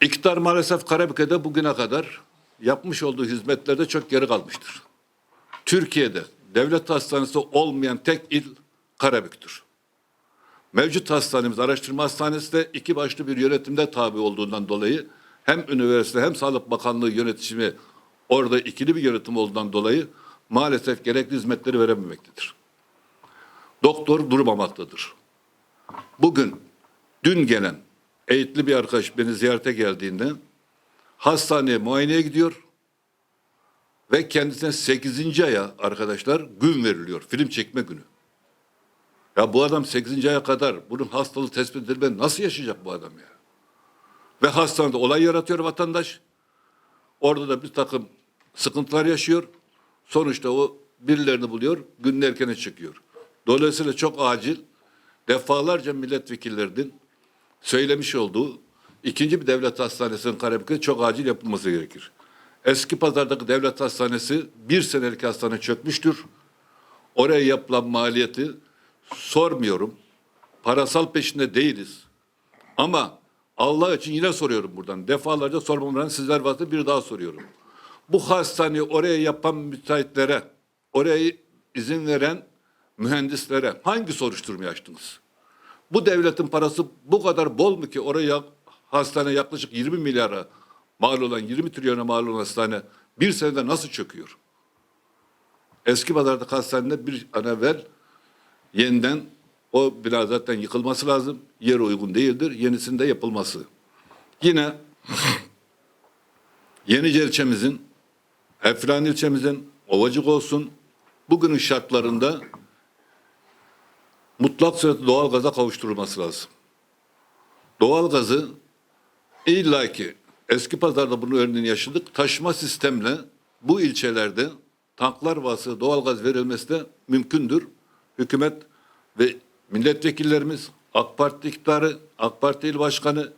İktidar maalesef Karabük'te bugüne kadar yapmış olduğu hizmetlerde çok geri kalmıştır. Türkiye'de devlet hastanesi olmayan tek il Karabük'tür. Mevcut hastanemiz araştırma hastanesi de iki başlı bir yönetimde tabi olduğundan dolayı hem üniversite hem Sağlık Bakanlığı yönetimi orada ikili bir yönetim olduğundan dolayı maalesef gerekli hizmetleri verememektedir. Doktor durmamaktadır. Bugün dün gelen eğitli bir arkadaş beni ziyarete geldiğinde hastaneye muayeneye gidiyor ve kendisine 8. aya arkadaşlar gün veriliyor. Film çekme günü. Ya bu adam 8. aya kadar bunun hastalığı tespit edilmeden nasıl yaşayacak bu adam ya? Ve hastanede olay yaratıyor vatandaş. Orada da bir takım sıkıntılar yaşıyor. Sonuçta o birilerini buluyor, günün erkene çıkıyor. Dolayısıyla çok acil defalarca milletvekillerinin söylemiş olduğu ikinci bir devlet hastanesinin Karabük'te çok acil yapılması gerekir. Eski pazardaki devlet hastanesi bir senelik hastane çökmüştür. Oraya yapılan maliyeti sormuyorum. Parasal peşinde değiliz. Ama Allah için yine soruyorum buradan. Defalarca sormamdan sizler vasıta bir daha soruyorum. Bu hastaneyi oraya yapan müteahhitlere, oraya izin veren mühendislere hangi soruşturmayı açtınız? Bu devletin parası bu kadar bol mu ki oraya hastane yaklaşık 20 milyara mal olan 20 trilyona mal olan hastane bir senede nasıl çöküyor? Eski pazardaki hastanede bir an evvel yeniden o bina zaten yıkılması lazım. Yer uygun değildir. Yenisinde yapılması. Yine Yenice ilçemizin, Efran ilçemizin, Ovacık olsun bugünün şartlarında mutlak surette doğalgaza kavuşturulması lazım. Doğalgazı illaki eski pazarda bunun örneğini yaşadık. Taşıma sistemle bu ilçelerde tanklar vasıta doğalgaz verilmesi de mümkündür. Hükümet ve milletvekillerimiz, AK Parti iktidarı, AK Parti il başkanı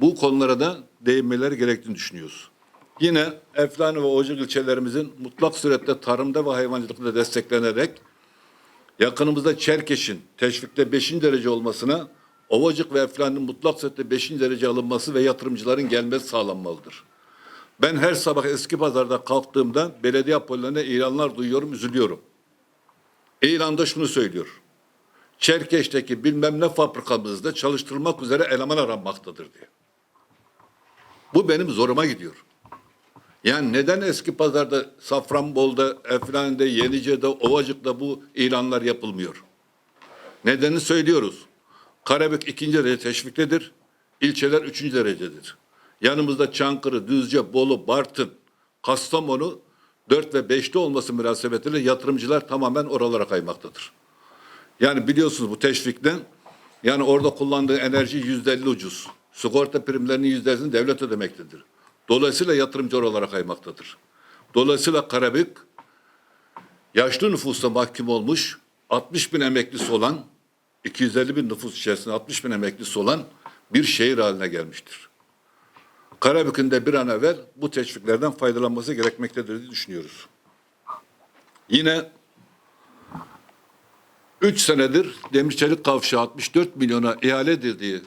bu konulara da değinmeleri gerektiğini düşünüyoruz. Yine Eflani ve Ocak ilçelerimizin mutlak surette tarımda ve hayvancılıkta desteklenerek yakınımızda Çerkeş'in teşvikte 5. derece olmasına Ovacık ve Eflani'nin mutlak surette 5. derece alınması ve yatırımcıların gelmesi sağlanmalıdır. Ben her sabah eski pazarda kalktığımda belediye apolarına ilanlar duyuyorum, üzülüyorum. İlanda şunu söylüyor. Çerkeş'teki bilmem ne fabrikamızda çalıştırılmak üzere eleman aranmaktadır diye. Bu benim zoruma gidiyor. Yani neden eski pazarda Safranbolu'da, Eflani'de, Yenice'de, Ovacık'ta bu ilanlar yapılmıyor? Nedenini söylüyoruz. Karabük ikinci derece teşviklidir. İlçeler üçüncü derecedir. Yanımızda Çankırı, Düzce, Bolu, Bartın, Kastamonu dört ve beşte olması münasebetiyle yatırımcılar tamamen oralara kaymaktadır. Yani biliyorsunuz bu teşvikten yani orada kullandığı enerji yüzde elli ucuz. Sigorta primlerinin yüzde ellisini devlet ödemektedir. Dolayısıyla yatırımcı oralara kaymaktadır. Dolayısıyla Karabük yaşlı nüfusta mahkum olmuş 60 bin emeklisi olan 250 bin nüfus içerisinde 60 bin emeklisi olan bir şehir haline gelmiştir. Karabük'ün de bir an evvel bu teşviklerden faydalanması gerekmektedir diye düşünüyoruz. Yine 3 senedir Demirçelik Kavşağı 64 milyona ihale edildiği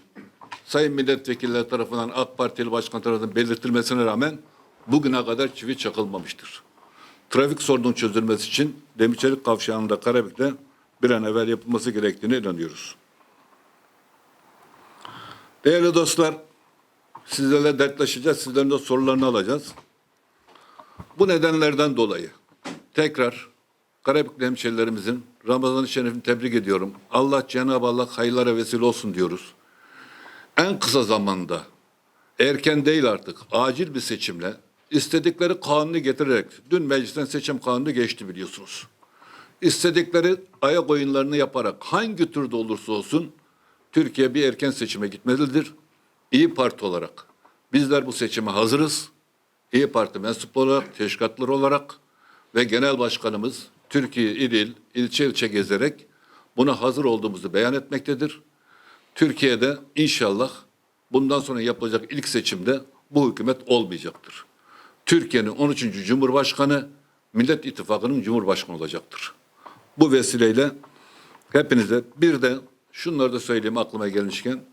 Sayın Milletvekilleri tarafından AK Partili Başkan tarafından belirtilmesine rağmen bugüne kadar çivi çakılmamıştır. Trafik sorunun çözülmesi için Demirçelik Kavşağı'nda Karabük'te bir an evvel yapılması gerektiğine inanıyoruz. Değerli dostlar, sizlerle dertleşeceğiz, sizlerin de sorularını alacağız. Bu nedenlerden dolayı tekrar Karabük'lü hemşerilerimizin Ramazan-ı Şerif'ini tebrik ediyorum. Allah Cenab-ı Allah hayırlara vesile olsun diyoruz. En kısa zamanda erken değil artık acil bir seçimle istedikleri kanunu getirerek dün meclisten seçim kanunu geçti biliyorsunuz. İstedikleri ayak oyunlarını yaparak hangi türde olursa olsun Türkiye bir erken seçime gitmelidir. İyi Parti olarak bizler bu seçime hazırız. İyi Parti mensup olarak, teşkilatlar olarak ve genel başkanımız Türkiye il il, ilçe ilçe gezerek buna hazır olduğumuzu beyan etmektedir. Türkiye'de inşallah bundan sonra yapılacak ilk seçimde bu hükümet olmayacaktır. Türkiye'nin 13. Cumhurbaşkanı Millet İttifakı'nın Cumhurbaşkanı olacaktır. Bu vesileyle hepinize bir de şunları da söyleyeyim aklıma gelmişken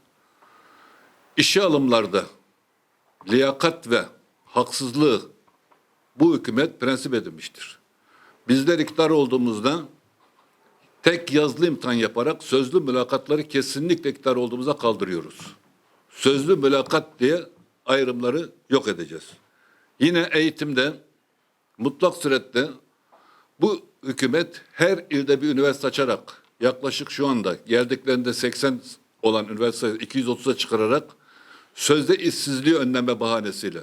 işe alımlarda liyakat ve haksızlığı bu hükümet prensip edinmiştir. Bizler iktidar olduğumuzda tek yazılı imtihan yaparak sözlü mülakatları kesinlikle iktidar olduğumuza kaldırıyoruz. Sözlü mülakat diye ayrımları yok edeceğiz. Yine eğitimde mutlak surette bu hükümet her ilde bir üniversite açarak yaklaşık şu anda geldiklerinde 80 olan üniversite 230'a çıkararak sözde işsizliği önleme bahanesiyle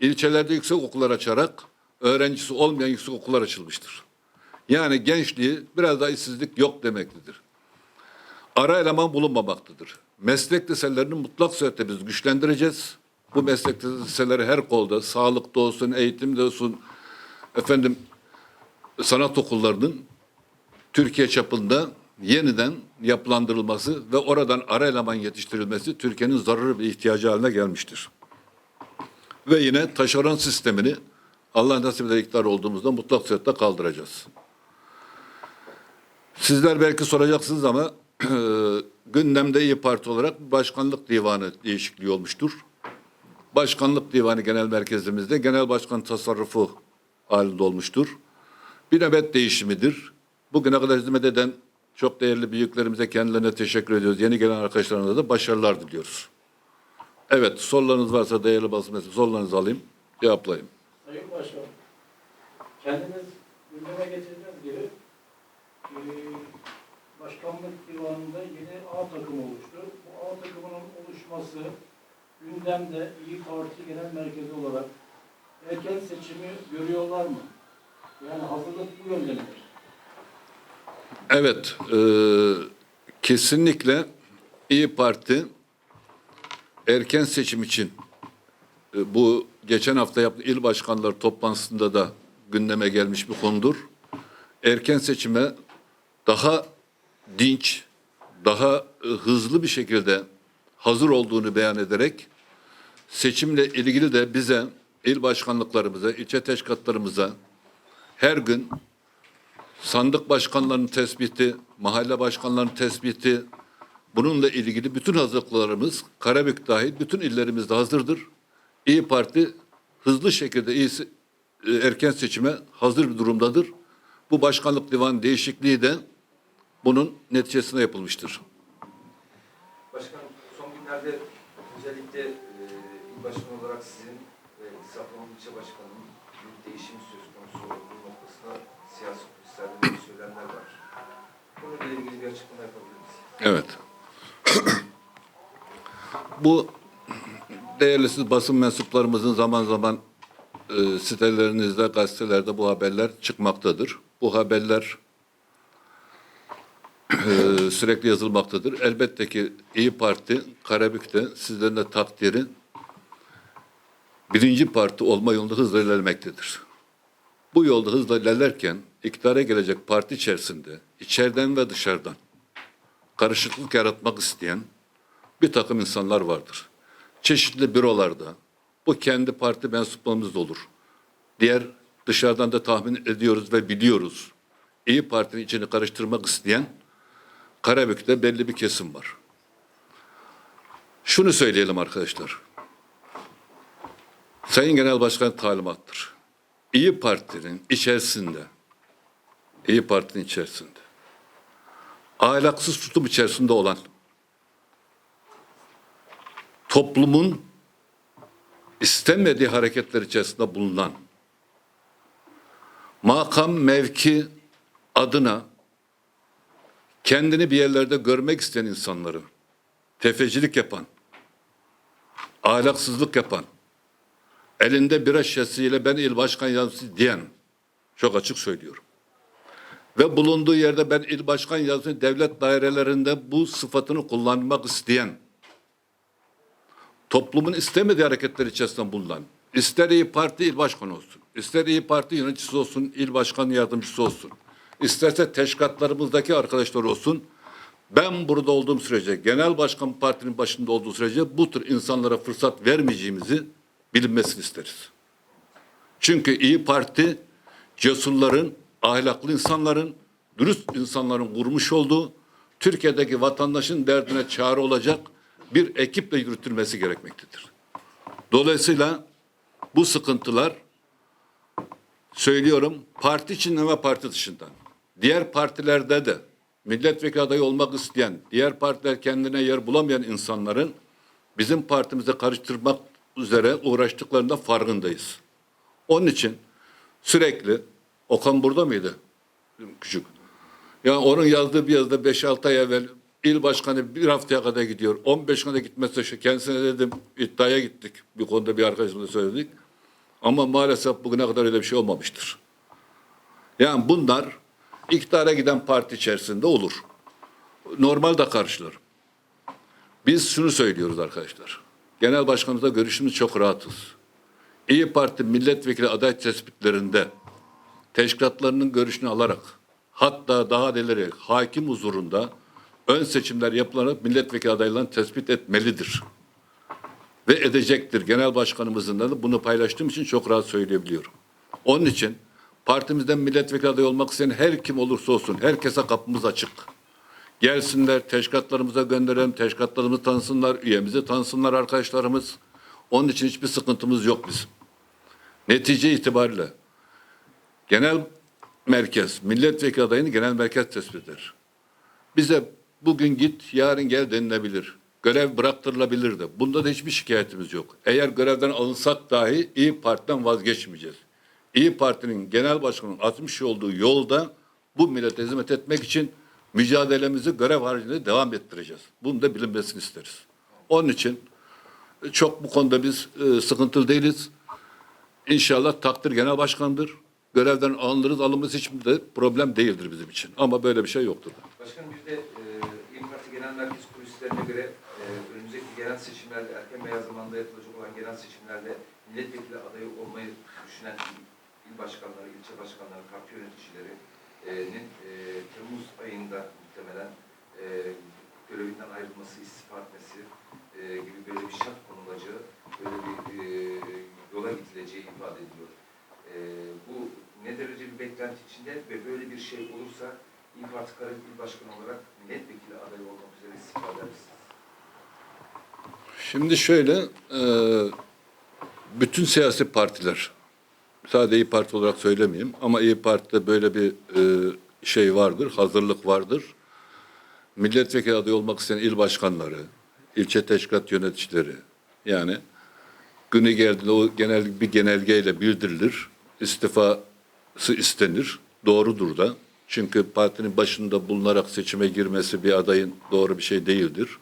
ilçelerde yüksek okullar açarak öğrencisi olmayan yüksek okullar açılmıştır. Yani gençliği biraz daha işsizlik yok demektedir. Ara eleman bulunmamaktadır. Meslek liselerini mutlak surette biz güçlendireceğiz. Bu meslek liseleri her kolda, sağlıkta olsun, eğitimde olsun, efendim sanat okullarının Türkiye çapında yeniden yapılandırılması ve oradan ara eleman yetiştirilmesi Türkiye'nin zararlı bir ihtiyacı haline gelmiştir. Ve yine taşeron sistemini Allah nasip eder iktidar olduğumuzda mutlak surette kaldıracağız. Sizler belki soracaksınız ama gündemde İyi Parti olarak başkanlık divanı değişikliği olmuştur. Başkanlık divanı genel merkezimizde genel başkan tasarrufu halinde olmuştur. Bir nöbet değişimidir. Bugüne kadar hizmet eden çok değerli büyüklerimize kendilerine teşekkür ediyoruz. Yeni gelen arkadaşlarımıza da başarılar diliyoruz. Evet, sorularınız varsa değerli basın mensubu sorularınızı alayım, cevaplayayım. Sayın Başkan, kendiniz gündeme getirdiğiniz gibi başkanlık divanında yeni A takımı oluştu. Bu A takımının oluşması gündemde İyi Parti Genel Merkezi olarak erken seçimi görüyorlar mı? Yani hazırlık bu yönde midir? Evet, e, kesinlikle İyi Parti erken seçim için e, bu geçen hafta yaptığı il başkanları toplantısında da gündeme gelmiş bir konudur. Erken seçime daha dinç, daha e, hızlı bir şekilde hazır olduğunu beyan ederek seçimle ilgili de bize, il başkanlıklarımıza, ilçe teşkilatlarımıza her gün sandık başkanlarının tespiti, mahalle başkanlarının tespiti, bununla ilgili bütün hazırlıklarımız Karabük dahil bütün illerimizde hazırdır. İyi Parti hızlı şekilde iyi, e, erken seçime hazır bir durumdadır. Bu başkanlık divan değişikliği de bunun neticesinde yapılmıştır. Başkanım, son günlerde özellikle e, il başkanı olarak sizin ve Safranbolu ilçe başkanının bir değişim söz konusu olduğu noktasına siyasi kulislerde böyle söylemler var. Bununla ilgili bir açıklama yapabilir misiniz? Evet. Bu değerli siz basın mensuplarımızın zaman zaman e, sitelerinizde, gazetelerde bu haberler çıkmaktadır. Bu haberler e, sürekli yazılmaktadır. Elbette ki İyi Parti, Karabük'te sizlerin de takdiri birinci parti olma yolunda hızla ilerlemektedir. Bu yolda hızla ilerlerken iktidara gelecek parti içerisinde, içeriden ve dışarıdan karışıklık yaratmak isteyen bir takım insanlar vardır. Çeşitli bürolarda, bu kendi parti mensuplarımız olur. Diğer dışarıdan da tahmin ediyoruz ve biliyoruz. İyi Parti'nin içini karıştırmak isteyen Karabük'te belli bir kesim var. Şunu söyleyelim arkadaşlar. Sayın Genel Başkan talimattır. İyi Parti'nin içerisinde, İyi Parti'nin içerisinde ahlaksız tutum içerisinde olan toplumun istemediği hareketler içerisinde bulunan makam mevki adına kendini bir yerlerde görmek isteyen insanların tefecilik yapan, ahlaksızlık yapan, elinde bira şişesiyle ben il başkan yardımcısı diyen çok açık söylüyorum. Ve bulunduğu yerde ben il başkan yardımcısı devlet dairelerinde bu sıfatını kullanmak isteyen toplumun istemediği hareketler içerisinde bulunan ister iyi Parti il başkanı olsun, ister iyi Parti yöneticisi olsun, il başkan yardımcısı olsun, isterse teşkilatlarımızdaki arkadaşlar olsun, ben burada olduğum sürece, genel başkan partinin başında olduğu sürece bu tür insanlara fırsat vermeyeceğimizi bilinmesini isteriz. Çünkü İyi Parti cesurların, ahlaklı insanların, dürüst insanların kurmuş olduğu Türkiye'deki vatandaşın derdine çare olacak bir ekiple yürütülmesi gerekmektedir. Dolayısıyla bu sıkıntılar söylüyorum parti içinden ve parti dışından. Diğer partilerde de milletvekili adayı olmak isteyen, diğer partiler kendine yer bulamayan insanların bizim partimize karıştırmak üzere uğraştıklarında farkındayız. Onun için sürekli Okan burada mıydı? Küçük. Ya onun yazdığı bir yazıda 5-6 ay evvel il başkanı bir haftaya kadar gidiyor. 15 güne gitmezse kendisine dedim iddiaya gittik. Bir konuda bir arkadaşımla söyledik. Ama maalesef bugüne kadar öyle bir şey olmamıştır. Yani bunlar iktidara giden parti içerisinde olur. Normal de karşılarım. Biz şunu söylüyoruz arkadaşlar. Genel başkanımızla görüşümüz çok rahatız. İyi Parti milletvekili aday tespitlerinde teşkilatlarının görüşünü alarak hatta daha neleri hakim huzurunda ön seçimler yapılarak milletvekili adaylarını tespit etmelidir. Ve edecektir. Genel başkanımızın da bunu paylaştığım için çok rahat söyleyebiliyorum. Onun için partimizden milletvekili adayı olmak isteyen her kim olursa olsun herkese kapımız açık. Gelsinler, teşkilatlarımıza gönderelim, teşkilatlarımızı tanısınlar, üyemizi tanısınlar arkadaşlarımız. Onun için hiçbir sıkıntımız yok bizim. Netice itibariyle genel merkez, milletvekili adayını genel merkez tespit eder. Bize bugün git, yarın gel denilebilir. Görev bıraktırılabilir de. Bunda da hiçbir şikayetimiz yok. Eğer görevden alınsak dahi İyi Parti'den vazgeçmeyeceğiz. İyi Parti'nin genel başkanının atmış olduğu yolda bu millete hizmet etmek için mücadelemizi görev haricinde devam ettireceğiz. Bunu da bilinmesini isteriz. Onun için çok bu konuda biz e, sıkıntılı değiliz. İnşallah takdir genel başkandır. Görevden alınırız, alınmaz hiçbir de problem değildir bizim için. Ama böyle bir şey yoktur. Başkanım bir de e, İYİ Parti Genel Merkez Kulislerine göre e, genel seçimlerde, erken veya zamanda yapılacak olan genel seçimlerde milletvekili adayı olmayı düşünen il, başkanları, ilçe başkanları, parti yöneticilerinin e, Temmuz ayında muhtemelen e, görevinden ayrılması, istifa etmesi e, gibi böyle bir şart konulacağı, böyle bir e, yola gidileceği ifade ediliyor. E, bu ne derece bir beklenti içinde ve böyle bir şey olursa İYİ Parti Karabük Başkanı olarak milletvekili adayı olmak üzere istifa eder? Şimdi şöyle, e, bütün siyasi partiler, sadece İyi Parti olarak söylemeyeyim ama İyi Parti'de böyle bir e, şey vardır, hazırlık vardır. Milletvekili adayı olmak isteyen il başkanları, ilçe teşkilat yöneticileri, yani günü geldiğinde o genel bir genelgeyle bildirilir, istifası istenir, doğrudur da. Çünkü partinin başında bulunarak seçime girmesi bir adayın doğru bir şey değildir.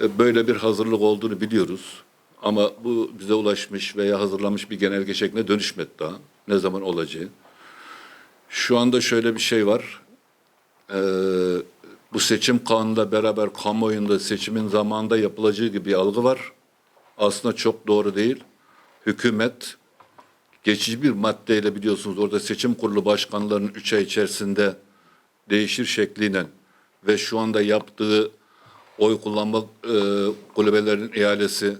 E, böyle bir hazırlık olduğunu biliyoruz. Ama bu bize ulaşmış veya hazırlanmış bir genelge şekline dönüşmedi daha. Ne zaman olacağı. Şu anda şöyle bir şey var. Ee, bu seçim kanunla beraber kamuoyunda seçimin zamanında yapılacağı gibi bir algı var. Aslında çok doğru değil. Hükümet geçici bir maddeyle biliyorsunuz orada seçim kurulu başkanlarının üç ay içerisinde değişir şekliyle ve şu anda yaptığı oy kullanma e, kulübelerinin ihalesi,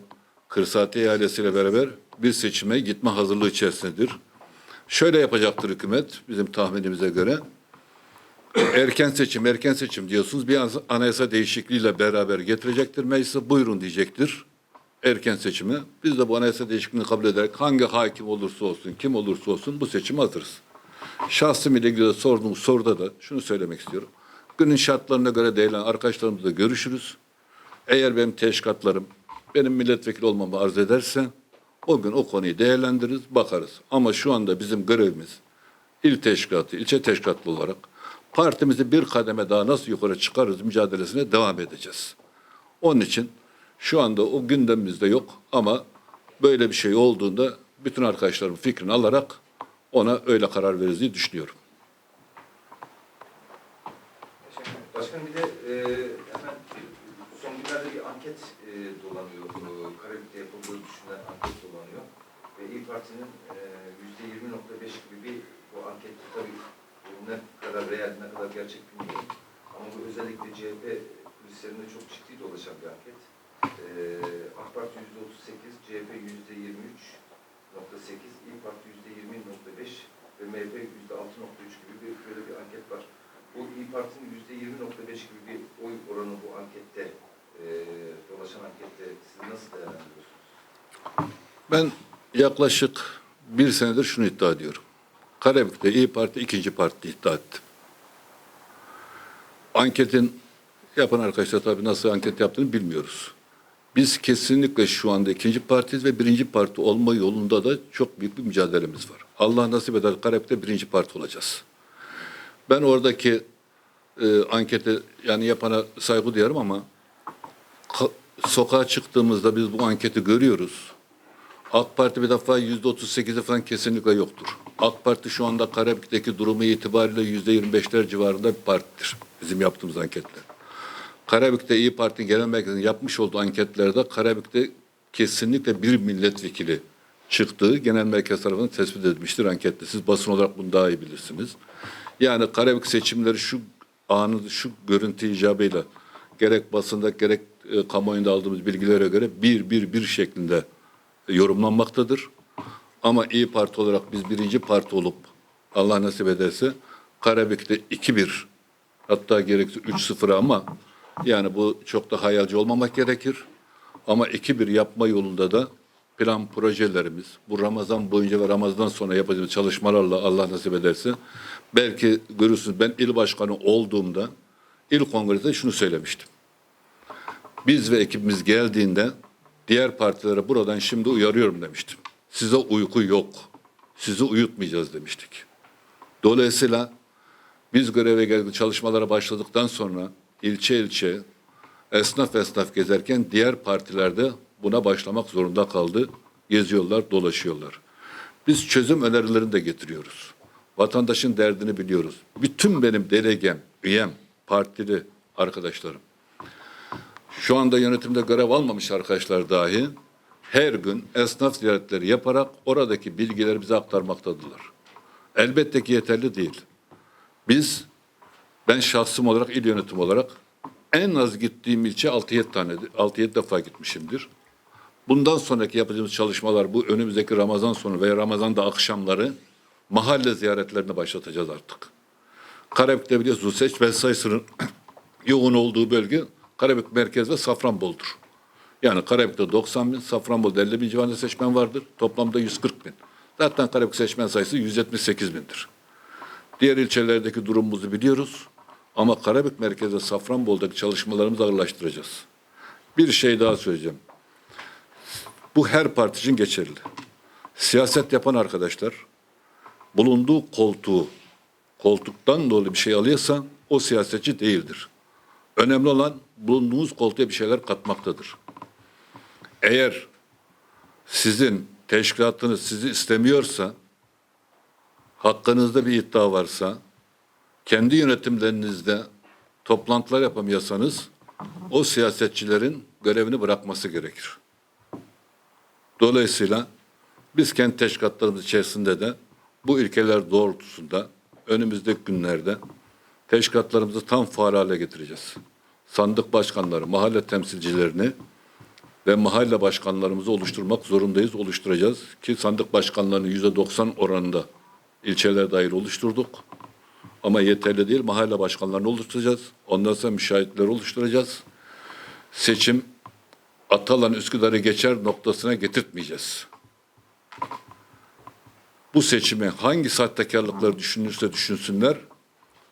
kırsaati ihalesiyle beraber bir seçime gitme hazırlığı içerisindedir. Şöyle yapacaktır hükümet bizim tahminimize göre. Erken seçim, erken seçim diyorsunuz. Bir anayasa değişikliğiyle beraber getirecektir meclise. Buyurun diyecektir. Erken seçime. Biz de bu anayasa değişikliğini kabul ederek hangi hakim olursa olsun, kim olursa olsun bu seçime hazırız. Şahsım ile ilgili de sorduğum soruda da şunu söylemek istiyorum. Günün şartlarına göre değerlen arkadaşlarımızla görüşürüz. Eğer benim teşkilatlarım benim milletvekili olmamı arz ederse o gün o konuyu değerlendiririz, bakarız. Ama şu anda bizim görevimiz il teşkilatı, ilçe teşkilatlı olarak partimizi bir kademe daha nasıl yukarı çıkarırız mücadelesine devam edeceğiz. Onun için şu anda o gündemimizde yok ama böyle bir şey olduğunda bütün arkadaşlarımın fikrini alarak ona öyle karar veririz diye düşünüyorum. Başkanım, bir de e, hemen son günlerde bir anket e, dolanıyor. E, Karabük'te yapıldığı düşünülen anket dolanıyor. Ve İYİ Parti'nin e, yüzde 20.5 gibi bir bu ankette tabii ne kadar real, ne kadar gerçek bilmiyorum. Ama bu özellikle CHP kulislerinde çok ciddi dolaşan bir anket. E, AK Parti yüzde 38, CHP yüzde 23.8, İYİ Parti yüzde 20.5 ve MHP yüzde 6.3 gibi bir böyle bir anket var. Bu İYİ Parti'nin yüzde 20.5 gibi bir oy oranı bu ankette, e, dolaşan ankette siz nasıl değerlendiriyorsunuz? Ben yaklaşık bir senedir şunu iddia ediyorum. Karabük'te İyi Parti ikinci parti iddia ettim. Anketin yapan arkadaşlar tabii nasıl anket yaptığını bilmiyoruz. Biz kesinlikle şu anda ikinci partiyiz ve birinci parti olma yolunda da çok büyük bir mücadelemiz var. Allah nasip eder Karabük'te birinci parti olacağız. Ben oradaki e, ankete yani yapana saygı duyarım ama ka- sokağa çıktığımızda biz bu anketi görüyoruz. AK Parti bir defa yüzde otuz sekizi falan kesinlikle yoktur. AK Parti şu anda Karabük'teki durumu itibariyle yüzde yirmi beşler civarında bir partidir. Bizim yaptığımız anketler. Karabük'te İyi Parti'nin genel merkezinin yapmış olduğu anketlerde Karabük'te kesinlikle bir milletvekili çıktığı genel merkez tarafından tespit edilmiştir ankette. Siz basın olarak bunu daha iyi bilirsiniz. Yani Karabük seçimleri şu anı, şu görüntü icabıyla gerek basında gerek e, kamuoyunda aldığımız bilgilere göre bir bir bir şeklinde yorumlanmaktadır. Ama İyi Parti olarak biz birinci parti olup Allah nasip ederse Karabük'te 2-1 hatta gerekirse 3-0 ama yani bu çok da hayalci olmamak gerekir. Ama 2-1 yapma yolunda da plan projelerimiz bu Ramazan boyunca ve Ramazan sonra yapacağımız çalışmalarla Allah nasip ederse belki görürsünüz ben il başkanı olduğumda il kongrede şunu söylemiştim. Biz ve ekibimiz geldiğinde diğer partilere buradan şimdi uyarıyorum demiştim. Size uyku yok. Sizi uyutmayacağız demiştik. Dolayısıyla biz göreve geldik çalışmalara başladıktan sonra ilçe ilçe esnaf esnaf gezerken diğer partilerde buna başlamak zorunda kaldı. Geziyorlar, dolaşıyorlar. Biz çözüm önerilerini de getiriyoruz. Vatandaşın derdini biliyoruz. Bütün benim delegem, üyem, partili arkadaşlarım. Şu anda yönetimde görev almamış arkadaşlar dahi her gün esnaf ziyaretleri yaparak oradaki bilgileri bize aktarmaktadırlar. Elbette ki yeterli değil. Biz, ben şahsım olarak, il yönetim olarak en az gittiğim ilçe 6-7 tane, 6-7 defa gitmişimdir. Bundan sonraki yapacağımız çalışmalar bu önümüzdeki Ramazan sonu veya Ramazan'da akşamları mahalle ziyaretlerini başlatacağız artık. Karabük'te biliyorsunuz seçmen sayısının yoğun olduğu bölge Karabük merkez ve Safranbolu'dur. Yani Karabük'te 90 bin, Safranbolu'da 50 bin civarında seçmen vardır. Toplamda 140 bin. Zaten Karabük seçmen sayısı 178 bindir. Diğer ilçelerdeki durumumuzu biliyoruz. Ama Karabük merkezi ve Safranbolu'daki çalışmalarımızı ağırlaştıracağız. Bir şey daha söyleyeceğim. Bu her parti için geçerli. Siyaset yapan arkadaşlar bulunduğu koltuğu koltuktan dolayı bir şey alıyorsa o siyasetçi değildir. Önemli olan bulunduğunuz koltuğa bir şeyler katmaktadır. Eğer sizin teşkilatınız sizi istemiyorsa, hakkınızda bir iddia varsa, kendi yönetimlerinizde toplantılar yapamıyorsanız, o siyasetçilerin görevini bırakması gerekir. Dolayısıyla biz kendi teşkilatlarımız içerisinde de bu ilkeler doğrultusunda önümüzdeki günlerde teşkilatlarımızı tam faal hale getireceğiz. Sandık başkanları, mahalle temsilcilerini ve mahalle başkanlarımızı oluşturmak zorundayız, oluşturacağız. Ki sandık başkanlarını yüzde 90 oranında ilçeler dair oluşturduk. Ama yeterli değil, mahalle başkanlarını oluşturacağız. Ondan sonra müşahitleri oluşturacağız. Seçim Atalan Üsküdar'ı geçer noktasına getirtmeyeceğiz. Bu seçimi hangi sahtekarlıkları düşünürse düşünsünler,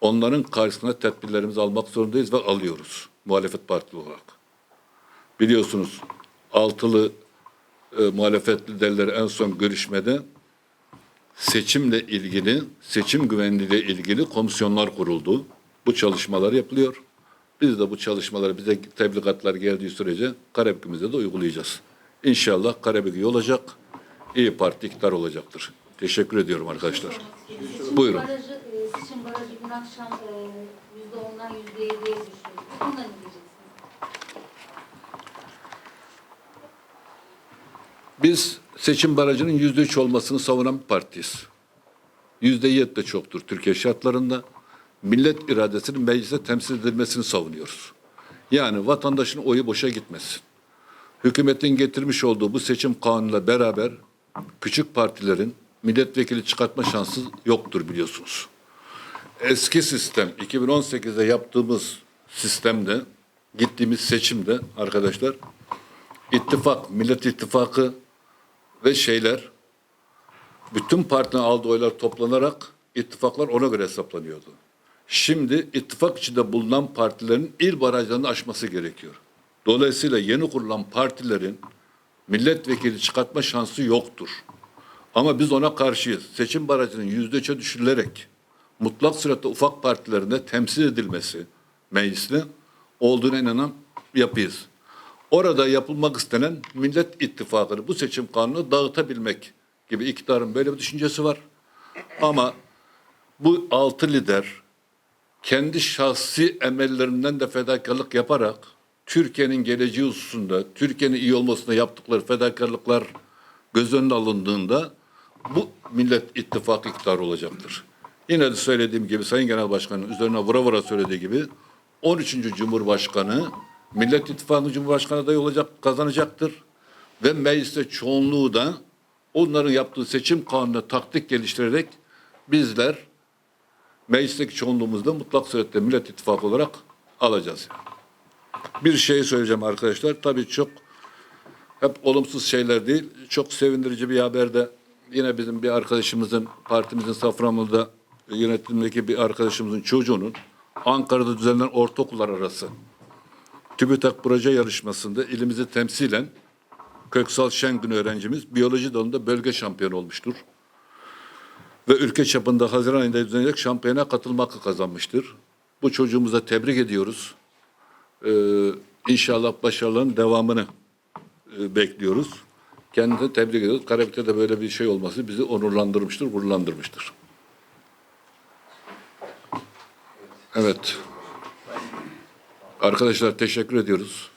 onların karşısına tedbirlerimizi almak zorundayız ve alıyoruz muhalefet partili olarak. Biliyorsunuz altılı e, muhalefet liderleri en son görüşmede seçimle ilgili, seçim güvenliğiyle ilgili komisyonlar kuruldu. Bu çalışmalar yapılıyor. Biz de bu çalışmaları bize tebligatlar geldiği sürece Karabük'ümüzde de uygulayacağız. İnşallah Karabük iyi olacak, İyi Parti iktidar olacaktır. Teşekkür ediyorum arkadaşlar. Seçim Buyurun. Barajı, e, seçim barajı dün akşam e, yüzde ondan yüzde yediye düştü. Bununla ne diyeceksiniz? Biz seçim barajının yüzde üç olmasını savunan bir partiyiz. Yüzde yedi de çoktur Türkiye şartlarında. Millet iradesinin mecliste temsil edilmesini savunuyoruz. Yani vatandaşın oyu boşa gitmesin. Hükümetin getirmiş olduğu bu seçim kanunuyla beraber küçük partilerin milletvekili çıkartma şansı yoktur biliyorsunuz. Eski sistem 2018'de yaptığımız sistemde gittiğimiz seçimde arkadaşlar ittifak, Millet İttifakı ve şeyler bütün partinin aldığı oylar toplanarak ittifaklar ona göre hesaplanıyordu. Şimdi ittifak içinde bulunan partilerin il barajlarını aşması gerekiyor. Dolayısıyla yeni kurulan partilerin milletvekili çıkartma şansı yoktur. Ama biz ona karşıyız. Seçim barajının yüzde üçe düşürülerek mutlak surette ufak partilerinde temsil edilmesi mecliste olduğuna inanan yapıyız. Orada yapılmak istenen Millet İttifakı'nı bu seçim kanunu dağıtabilmek gibi iktidarın böyle bir düşüncesi var. Ama bu altı lider kendi şahsi emellerinden de fedakarlık yaparak Türkiye'nin geleceği hususunda, Türkiye'nin iyi olmasında yaptıkları fedakarlıklar göz önüne alındığında bu Millet İttifakı iktidar olacaktır. Yine de söylediğim gibi Sayın Genel Başkan'ın üzerine vura vura söylediği gibi 13. Cumhurbaşkanı Millet İttifakı'nın Cumhurbaşkanı adayı olacak, kazanacaktır. Ve mecliste çoğunluğu da onların yaptığı seçim kanununa taktik geliştirerek bizler meclisteki çoğunluğumuzda mutlak surette Millet İttifakı olarak alacağız. Bir şey söyleyeceğim arkadaşlar. Tabii çok hep olumsuz şeyler değil. Çok sevindirici bir haber de yine bizim bir arkadaşımızın partimizin Safranbolu'da yönetimdeki bir arkadaşımızın çocuğunun Ankara'da düzenlenen ortaokullar arası TÜBİTAK proje yarışmasında ilimizi temsilen Köksal Şengün öğrencimiz biyoloji dalında bölge şampiyonu olmuştur. Ve ülke çapında Haziran ayında düzenlenecek şampiyona katılma hakkı kazanmıştır. Bu çocuğumuza tebrik ediyoruz. Ee, inşallah başarıların devamını e, bekliyoruz. Kendisini tebrik ediyoruz. Karabük'te de böyle bir şey olması bizi onurlandırmıştır, gururlandırmıştır. Evet. Arkadaşlar teşekkür ediyoruz.